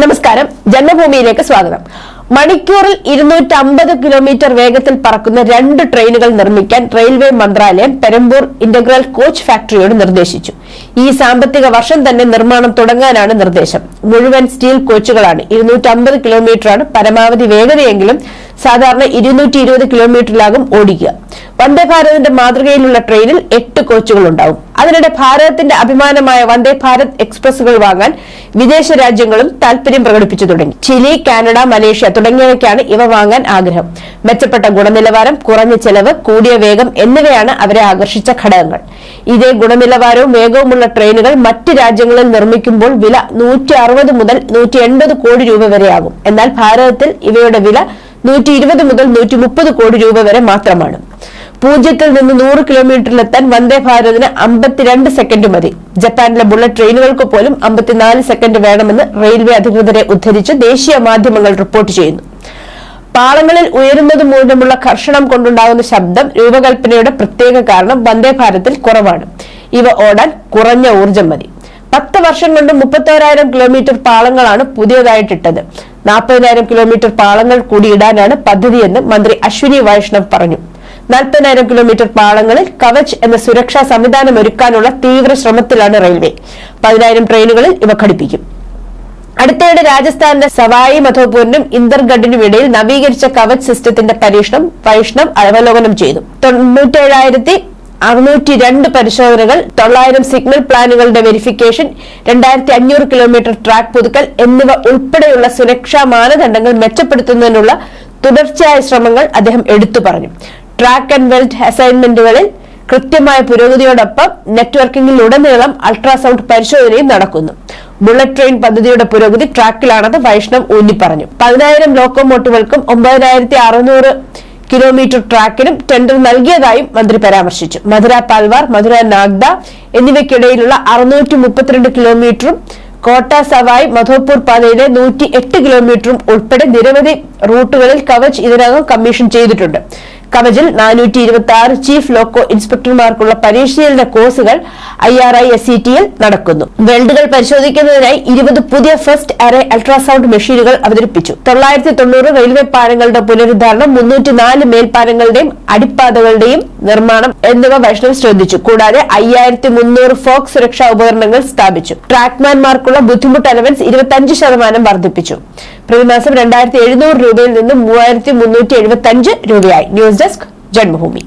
നമസ്കാരം. ജന്മഭൂമിയിലേക്ക് സ്വാഗതം. മണിക്കൂറിൽ ഇരുന്നൂറ്റമ്പത് കിലോമീറ്റർ വേഗത്തിൽ പറക്കുന്ന രണ്ട് ട്രെയിനുകൾ നിർമ്മിക്കാൻ റെയിൽവേ മന്ത്രാലയം പെരമ്പൂർ ഇന്റഗ്രൽ കോച്ച് ഫാക്ടറിയോട് നിർദ്ദേശിച്ചു. ഈ സാമ്പത്തിക വർഷം തന്നെ നിർമ്മാണം തുടങ്ങാനാണ് നിർദ്ദേശം. മുഴുവൻ സ്റ്റീൽ കോച്ചുകളാണ് ഇരുന്നൂറ്റമ്പത് കിലോമീറ്ററാണ് പരമാവധി വേഗതയെങ്കിലും സാധാരണ ഇരുന്നൂറ്റി ഇരുപത് കിലോമീറ്ററിലാകും ഓടിക്കുക. വന്ദേ ഭാരതിന്റെ മാതൃകയിലുള്ള ട്രെയിനിൽ എട്ട് കോച്ചുകൾ ഉണ്ടാവും. അതിനിടെ ഭാരതത്തിന്റെ അഭിമാനമായ വന്ദേ ഭാരത് എക്സ്പ്രസുകൾ വാങ്ങാൻ വിദേശ രാജ്യങ്ങളും താൽപര്യം പ്രകടിപ്പിച്ചു തുടങ്ങി. ചിലി കാനഡ മലേഷ്യ തുടങ്ങിയവയ്ക്കാണ് ഇവ വാങ്ങാൻ ആഗ്രഹം. മെച്ചപ്പെട്ട ഗുണനിലവാരം കുറഞ്ഞ ചെലവ് കൂടിയ വേഗം എന്നിവയാണ് അവരെ ആകർഷിച്ച ഘടകങ്ങൾ. ഇതേ ഗുണനിലവാരവും വേഗവുമുള്ള ട്രെയിനുകൾ മറ്റ് രാജ്യങ്ങളിൽ നിർമ്മിക്കുമ്പോൾ വില നൂറ്റി മുതൽ നൂറ്റി കോടി രൂപ വരെയാകും. എന്നാൽ ഭാരതത്തിൽ ഇവയുടെ വില നൂറ്റി ഇരുപത് മുതൽ നൂറ്റി മുപ്പത് കോടി രൂപ വരെ മാത്രമാണ്. പൂജ്യത്തിൽ നിന്ന് നൂറ് കിലോമീറ്ററിലെത്താൻ വന്ദേ ഭാരതിന് അമ്പത്തിരണ്ട് സെക്കൻഡ് മതി. ജപ്പാനിലെ ബുള്ളറ്റ് ട്രെയിനുകൾക്ക് പോലും അമ്പത്തിനാല് സെക്കൻഡ് വേണമെന്ന് റെയിൽവേ അധികൃതരെ ഉദ്ധരിച്ച് ദേശീയ മാധ്യമങ്ങൾ റിപ്പോർട്ട് ചെയ്യുന്നു. പാളങ്ങളിൽ ഉയരുന്നത് മൂലമുള്ള കർഷണം കൊണ്ടുണ്ടാകുന്ന ശബ്ദം രൂപകൽപ്പനയുടെ പ്രത്യേക കാരണം വന്ദേ ഭാരതിൽ കുറവാണ്. ഇവ ഓടാൻ കുറഞ്ഞ ഊർജം മതി. പത്ത് വർഷം കൊണ്ട് മുപ്പത്തോരായിരം കിലോമീറ്റർ പാളങ്ങളാണ് പുതിയതായിട്ടിട്ടത്. നാൽപ്പതിനായിരം കിലോമീറ്റർ പാളങ്ങൾ കൂടി ഇടാനാണ് പദ്ധതിയെന്ന് മന്ത്രി അശ്വിനി വൈഷ്ണവ് പറഞ്ഞു. നാൽപ്പതിനായിരം കിലോമീറ്റർ പാളങ്ങളിൽ കവച് എന്ന സുരക്ഷാ സംവിധാനം ഒരുക്കാനുള്ള തീവ്ര ശ്രമത്തിലാണ് റെയിൽവേ. പതിനായിരം ട്രെയിനുകളിൽ ഇവ ഘടിപ്പിക്കും. അടുത്തിടെ രാജസ്ഥാനിലെ സവായി മധോപൂരിനും ഇന്ദർഗഡിനും ഇടയിൽ നവീകരിച്ച കവച് സിസ്റ്റത്തിന്റെ പരീക്ഷണം വൈഷ്ണവ് അവലോകനം ചെയ്തു. തൊണ്ണൂറ്റേഴായിരത്തി അറുന്നൂറ്റി രണ്ട് പരിശോധനകൾ തൊള്ളായിരം സിഗ്നൽ പ്ലാനുകളുടെ വെരിഫിക്കേഷൻ രണ്ടായിരത്തി അഞ്ഞൂറ് കിലോമീറ്റർ ട്രാക്ക് പുതുക്കൽ എന്നിവ ഉൾപ്പെടെയുള്ള സുരക്ഷാ മാനദണ്ഡങ്ങൾ മെച്ചപ്പെടുത്തുന്നതിനുള്ള തുടർച്ചയായ ശ്രമങ്ങൾ അദ്ദേഹം എടുത്തു പറഞ്ഞു. ട്രാക്ക് ആൻഡ് വെൽറ്റ് അസൈൻമെന്റുകളിൽ കൃത്യമായ പുരോഗതിയോടൊപ്പം നെറ്റ്വർക്കിംഗിലുടനീളം അൾട്രാസൗണ്ട് പരിശോധനയും നടക്കുന്നു. ബുള്ളറ്റ് ട്രെയിൻ പദ്ധതിയുടെ പുരോഗതി ട്രാക്കിലാണെന്ന് വൈഷ്ണവ് ഊന്നി പറഞ്ഞു പതിനായിരം ലോക്കോമോട്ടീവുകൾക്കും ഒമ്പതിനായിരത്തി അറുന്നൂറ് കിലോമീറ്റർ ട്രാക്കിനും ടെൻഡർ നൽകിയതായും മന്ത്രി പരാമർശിച്ചു. മധുര പാൽവാർ മധുര നാഗ്ദ എന്നിവയ്ക്കിടയിലുള്ള അറുന്നൂറ്റി മുപ്പത്തിരണ്ട് കിലോമീറ്ററും കോട്ട സവായ് മധോപൂർ പാതയിലെ നൂറ്റി എട്ട് കിലോമീറ്ററും ഉൾപ്പെടെ നിരവധി റൂട്ടുകളിൽ കവച് ഇതിനകം കമ്മീഷൻ ചെയ്തിട്ടുണ്ട്. കവചിൽ നാനൂറ്റി ഇരുപത്തി ആറ് ചീഫ് ലോക്കോ ഇൻസ്പെക്ടർമാർക്കുള്ള പരിശീലന കോഴ്സുകൾ I R I S E ടിയിൽ നടക്കുന്നു. വെൽഡുകൾ പരിശോധിക്കുന്നതിനായി ഇരുപത് പുതിയ ഫസ്റ്റ് അറേ അൾട്രാസൗണ്ട് മെഷീനുകൾ അവതരിപ്പിച്ചു. തൊള്ളായിരത്തി തൊണ്ണൂറ് റെയിൽവേ പാലങ്ങളുടെ പുനരുദ്ധാരണം മുന്നൂറ്റി നാല് മേൽപ്പാലങ്ങളുടെയും അടിപ്പാതകളുടെയും നിർമ്മാണം എന്നിവ വൈഷ്ണവ് ശ്രദ്ധിച്ചു. കൂടാതെ അയ്യായിരത്തി മുന്നൂറ് ഫോക്ക് സുരക്ഷാ ഉപകരണങ്ങൾ സ്ഥാപിച്ചു. ട്രാക്ക്മാൻമാർക്കുള്ള ബുദ്ധിമുട്ട് അലവൻസ് ഇരുപത്തിയഞ്ച് ശതമാനം വർദ്ധിപ്പിച്ചു. പ്രതിമാസം രണ്ടായിരത്തി എഴുന്നൂറ് രൂപയിൽ നിന്നും മൂവായിരത്തി മുന്നൂറ്റി എഴുപത്തി അഞ്ച് രൂപയായി. News desk Janmabhumi.